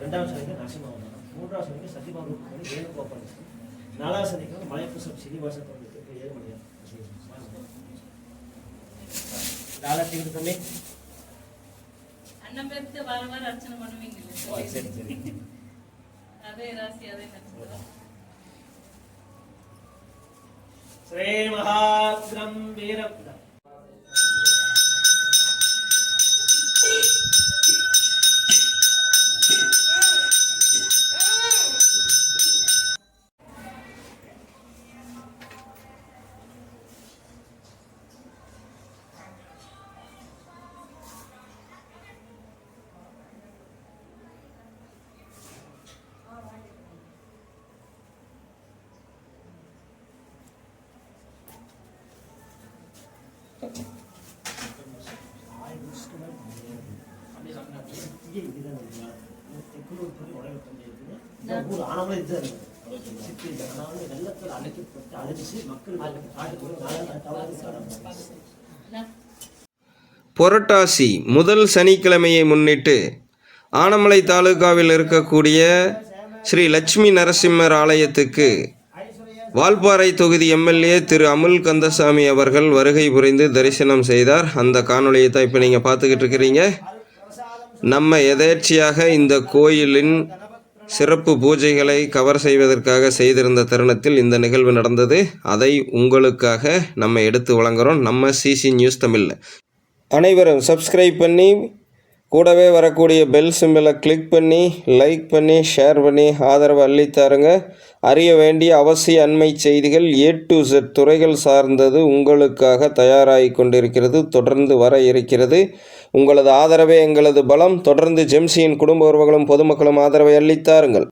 రెండవ శనిగా నరసింహవనం మూడవ శనిగా సతీభావ రూపమని వేణుగోపాలి నాలుగవ శనిగా మలయపుసం శ్రీనివాస ఏమని అన్నం పెడితే వారవార అర్చన మనమే అదే రాసి అదే నచ్చుతుందా. శ్రీ మహాగ్రం వీరం ஆனவளே இதுதான் சித்தி வெள்ளத்தில் அழைக்கப்பட்டு அழைச்சி மக்கள் புரட்டாசி முதல் சனிக்கிழமையை முன்னிட்டு ஆனமலை தாலுகாவில் இருக்கக்கூடிய ஸ்ரீ லட்சுமி நரசிம்மர் ஆலயத்துக்கு வால்பாறை தொகுதி எம்எல்ஏ திரு அமுல் கந்தசாமி அவர்கள் வருகை புரிந்து தரிசனம் செய்தார். அந்த காணொலியை தான் இப்போ நீங்கள் பார்த்துக்கிட்டு இருக்கிறீங்க. நம்ம எதேர்ச்சியாக இந்த கோயிலின் சிறப்பு பூஜைகளை கவர் செய்வதற்காக செய்திருந்த தருணத்தில் இந்த நிகழ்வு நடந்தது. அதை உங்களுக்காக நம்ம எடுத்து வழங்குகிறோம் நம்ம சிசி நியூஸ் தமிழில். அனைவரும் சப்ஸ்கிரைப் பண்ணி கூடவே வரக்கூடிய பெல் சிம்பிளை கிளிக் பண்ணி லைக் பண்ணி ஷேர் பண்ணி ஆதரவு அள்ளித்தாருங்க. அறிய வேண்டிய அவசிய அண்மை செய்திகள் ஏ டு செட் துறைகள் சார்ந்தது உங்களுக்காக தயாராகி கொண்டிருக்கிறது தொடர்ந்து வர இருக்கிறது. உங்களது ஆதரவே எங்களது பலம். தொடர்ந்து ஜெம்சியின் குடும்ப உறவுகளும் பொதுமக்களும் ஆதரவை அள்ளித்தாருங்கள்.